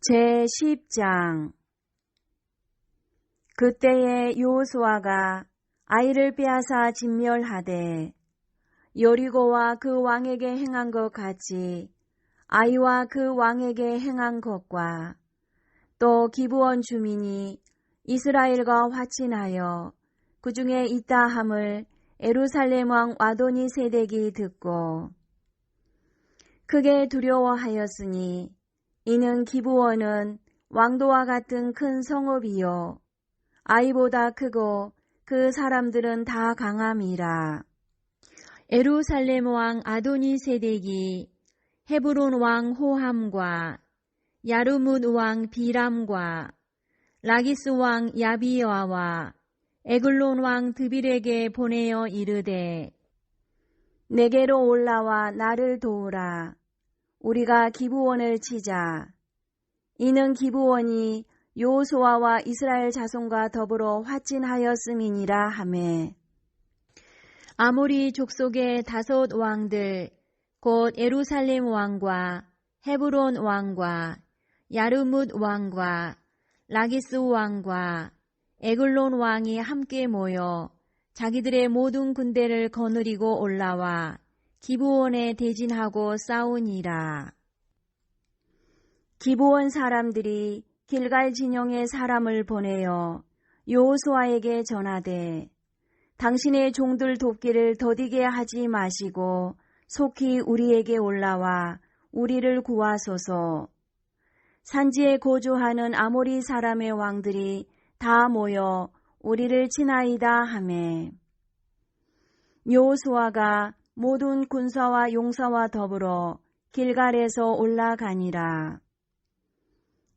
제10장. 그때에 요호수아가 아이를 빼앗아 진멸하되 여리고와 그 왕에게 행한 것 같이 아이와 그 왕에게 행한 것과 또 기부원 주민이 이스라엘과 화친하여 그 중에 있다 함을 에루살렘 왕 와도니 세덱이 듣고 크게 두려워하였으니 이는 기부원은 왕도와 같은 큰 성읍이요 아이보다 크고 그 사람들은 다 강함이라. 에루살렘 왕 아도니 세덱이 헤브론 왕 호함과 야르문 왕 비람과 라기스 왕 야비여와 에글론 왕 드빌에게 보내어 이르되 내게로 올라와 나를 도우라. 우리가 기부원을 치자. 이는 기부원이 요소아와 이스라엘 자손과 더불어 화친하였음이니라 하매 아모리 족속의 다섯 왕들 곧 에루살렘 왕과 헤브론 왕과 야르뭇 왕과 라기스 왕과 에글론 왕이 함께 모여 자기들의 모든 군대를 거느리고 올라와 기부원에 대진하고 싸우니라. 기부원 사람들이 길갈 진영의 사람을 보내어 요호수아에게 전하되 당신의 종들 돕기를 더디게 하지 마시고 속히 우리에게 올라와 우리를 구하소서. 산지에 거주하는 아모리 사람의 왕들이 다 모여 우리를 치나이다 하매 요호수아가 모든 군사와 용사와 더불어 길갈에서 올라가니라.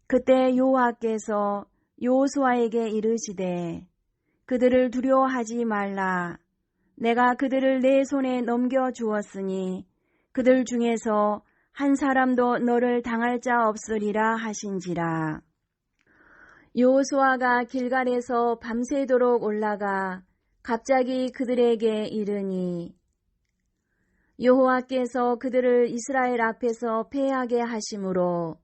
그때 여호와께서 요호수아에게 이르시되 그들을 두려워하지 말라. 내가 그들을 내 손에 넘겨 주었으니 그들 중에서 한 사람도 너를 당할 자 없으리라 하신지라. 요호수아가 길갈에서 밤새도록 올라가 갑자기 그들에게 이르니 여호와께서 그들을 이스라엘 앞에서 패하게 하심으로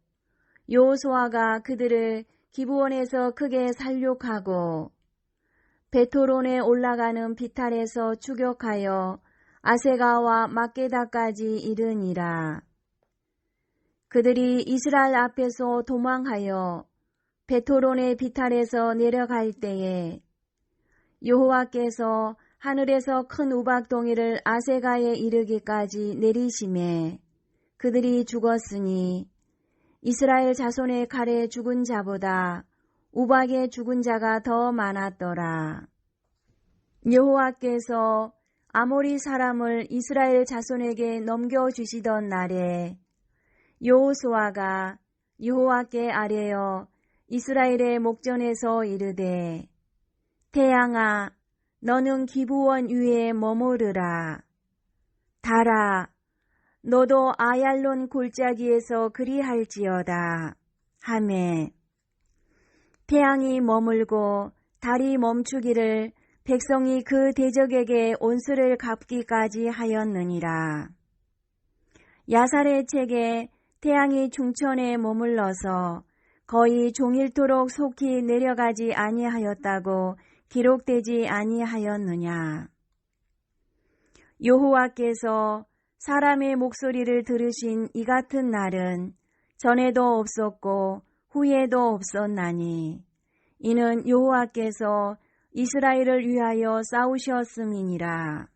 요호수아가 그들을 기부원에서 크게 살육하고 베토론에 올라가는 비탈에서 추격하여 아세가와 막게다까지 이르니라. 그들이 이스라엘 앞에서 도망하여 베토론의 비탈에서 내려갈 때에 여호와께서 하늘에서 큰 우박동이를 아세가에 이르기까지 내리심에 그들이 죽었으니 이스라엘 자손의 칼에 죽은 자보다 우박에 죽은 자가 더 많았더라. 여호와께서 아모리 사람을 이스라엘 자손에게 넘겨주시던 날에 여호수아가 여호와께 아뢰어 이스라엘의 목전에서 이르되 태양아 너는 기부원 위에 머무르라. 달아 너도 아얄론 골짜기에서 그리할지어다. 하매 태양이 머물고 달이 멈추기를 백성이 그 대적에게 온수를 갚기까지 하였느니라. 야살의 책에 태양이 중천에 머물러서 거의 종일토록 속히 내려가지 아니하였다고 기록되지 아니하였느냐. 여호와께서 사람의 목소리를 들으신 이 같은 날은 전에도 없었고 후에도 없었나니 이는 여호와께서 이스라엘을 위하여 싸우셨음이니라.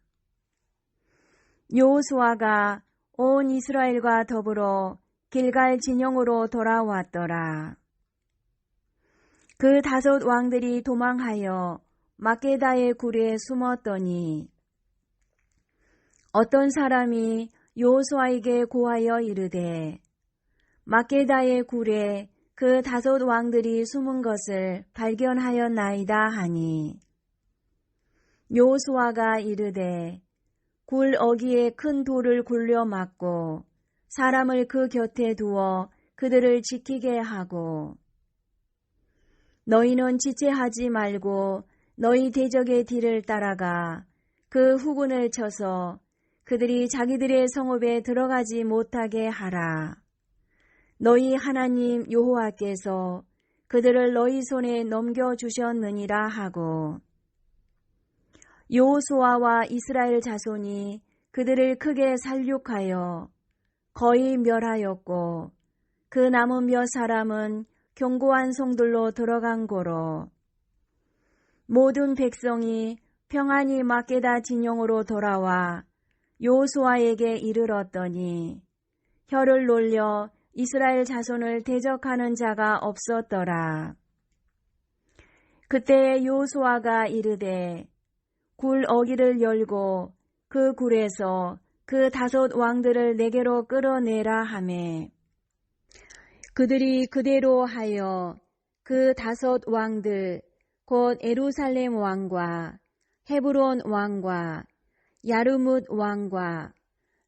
여호수아가 온 이스라엘과 더불어 길갈 진영으로 돌아왔더라. 그 다섯 왕들이 도망하여 마케다의 굴에 숨었더니 어떤 사람이 요호수아에게 고하여 이르되 마케다의 굴에 그 다섯 왕들이 숨은 것을 발견하였나이다 하니 요호수아가 이르되 굴 어기에 큰 돌을 굴려 막고 사람을 그 곁에 두어 그들을 지키게 하고 너희는 지체하지 말고 너희 대적의 뒤를 따라가 그 후군을 쳐서 그들이 자기들의 성읍에 들어가지 못하게 하라. 너희 하나님 여호와께서 그들을 너희 손에 넘겨 주셨느니라 하고 여호수아와 이스라엘 자손이 그들을 크게 살육하여 거의 멸하였고 그 남은 몇 사람은 견고한 성들로 들어간 고로 모든 백성이 평안히 마게다 진영으로 돌아와 요수아에게 이르렀더니 혀를 놀려 이스라엘 자손을 대적하는 자가 없었더라. 그때 요수아가 이르되 굴 어기를 열고 그 굴에서 그 다섯 왕들을 내게로 끌어내라 하매 그들이 그대로 하여 그 다섯 왕들 곧 에루살렘 왕과 헤브론 왕과 야르뭇 왕과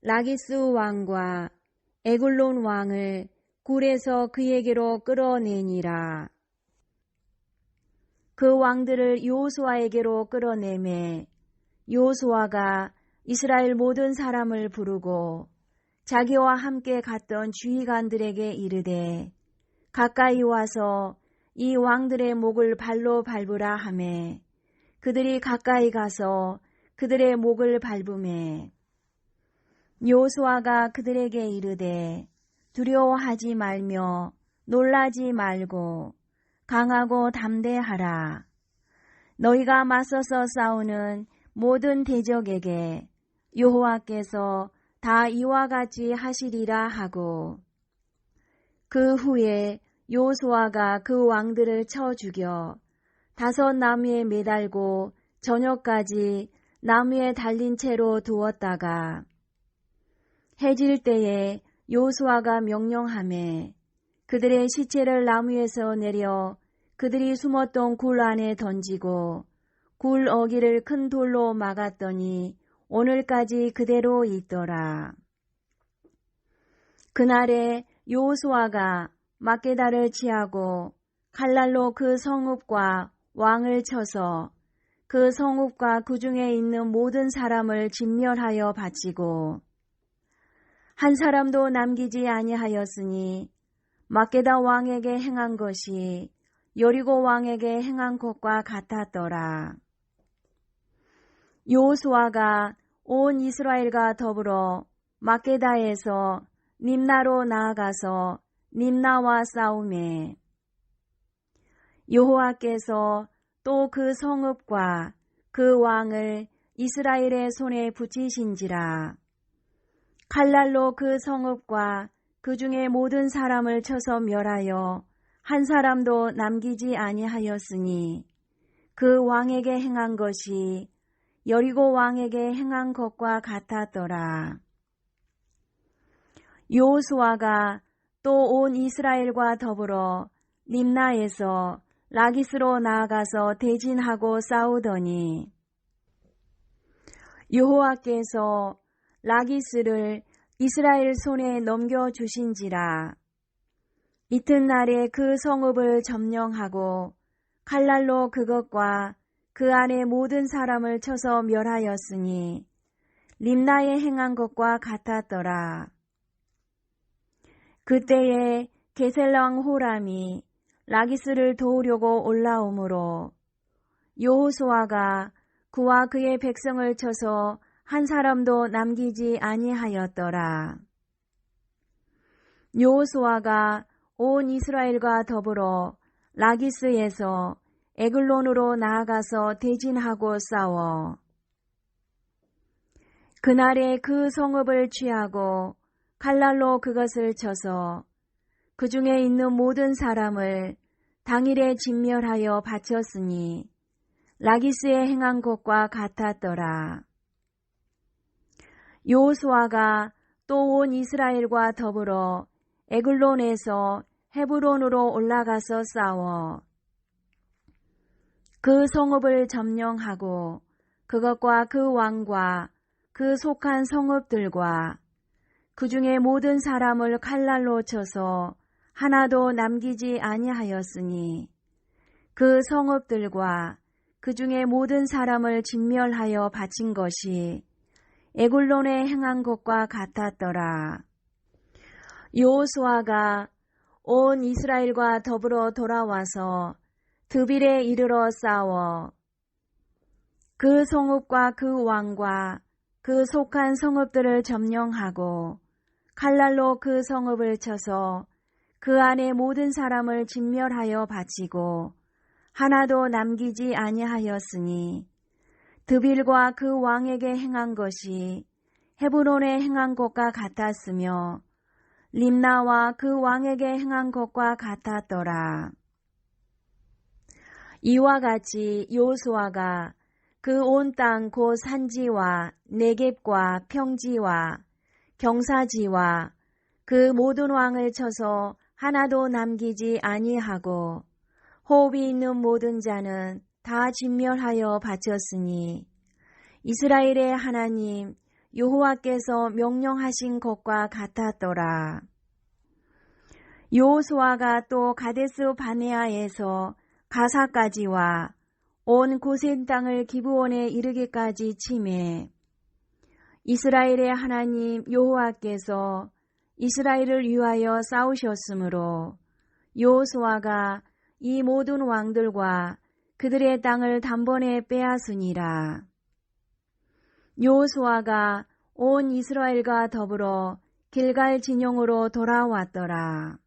라기스 왕과 에굴론 왕을 굴에서 그에게로 끌어내니라. 그 왕들을 요수아에게로 끌어내매 요수아가 이스라엘 모든 사람을 부르고 자기와 함께 갔던 주의관들에게 이르되 가까이 와서 이 왕들의 목을 발로 밟으라 하매 그들이 가까이 가서 그들의 목을 밟음에 요수아가 그들에게 이르되 두려워하지 말며 놀라지 말고 강하고 담대하라. 너희가 맞서서 싸우는 모든 대적에게 여호와께서 다 이와 같이 하시리라 하고 그 후에 요수아가 그 왕들을 쳐 죽여 다섯 나무에 매달고 저녁까지 나무에 달린 채로 두었다가 해질 때에 요수아가 명령함에 그들의 시체를 나무에서 내려 그들이 숨었던 굴 안에 던지고 굴 어기를 큰 돌로 막았더니 오늘까지 그대로 있더라. 그날에 요호수아가 마게다를 취하고 칼날로 그 성읍과 왕을 쳐서 그 성읍과 그 중에 있는 모든 사람을 진멸하여 바치고 한 사람도 남기지 아니하였으니 마게다 왕에게 행한 것이 여리고 왕에게 행한 것과 같았더라. 요수아가 온 이스라엘과 더불어 마게다에서 님나로 나아가서 님나와 싸움에 여호와께서 또 그 성읍과 그 왕을 이스라엘의 손에 붙이신지라. 칼날로 그 성읍과 그 중에 모든 사람을 쳐서 멸하여 한 사람도 남기지 아니하였으니 그 왕에게 행한 것이 여리고 왕에게 행한 것과 같았더라. 요수아가 또 온 이스라엘과 더불어 림나에서 라기스로 나아가서 대진하고 싸우더니 여호와께서 라기스를 이스라엘 손에 넘겨 주신지라 이튿날에 그 성읍을 점령하고 칼날로 그것과 그 안에 모든 사람을 쳐서 멸하였으니 림나에 행한 것과 같았더라. 그때에 게셀랑 호람이 라기스를 도우려고 올라오므로 요호수아가 그와 그의 백성을 쳐서 한 사람도 남기지 아니하였더라. 요호수아가 온 이스라엘과 더불어 라기스에서 에글론으로 나아가서 대진하고 싸워 그날에 그 성읍을 취하고 칼날로 그것을 쳐서 그 중에 있는 모든 사람을 당일에 진멸하여 바쳤으니 라기스에 행한 것과 같았더라. 요수아가 또 온 이스라엘과 더불어 에글론에서 헤브론으로 올라가서 싸워 그 성읍을 점령하고 그것과 그 왕과 그 속한 성읍들과 그 중에 모든 사람을 칼날로 쳐서 하나도 남기지 아니하였으니 그 성읍들과 그 중에 모든 사람을 진멸하여 바친 것이 에굴론에 행한 것과 같았더라. 요수아가 온 이스라엘과 더불어 돌아와서 드빌에 이르러 싸워 그 성읍과 그 왕과 그 속한 성읍들을 점령하고 칼날로 그 성읍을 쳐서 그 안에 모든 사람을 진멸하여 바치고 하나도 남기지 아니하였으니 드빌과 그 왕에게 행한 것이 헤브론에 행한 것과 같았으며 림나와 그 왕에게 행한 것과 같았더라. 이와 같이 요수아가 그 온 땅 곧 산지와 내겝과 평지와 경사지와 그 모든 왕을 쳐서 하나도 남기지 아니하고 호흡이 있는 모든 자는 다 진멸하여 바쳤으니 이스라엘의 하나님 여호와께서 명령하신 것과 같았더라. 요호수아가 또 가데스 바네아에서 가사까지와 온 고센 땅을 기브원에 이르기까지 침해 이스라엘의 하나님 여호와께서 이스라엘을 위하여 싸우셨으므로 요호수아가 이 모든 왕들과 그들의 땅을 단번에 빼앗으니라. 요호수아가 온 이스라엘과 더불어 길갈 진영으로 돌아왔더라.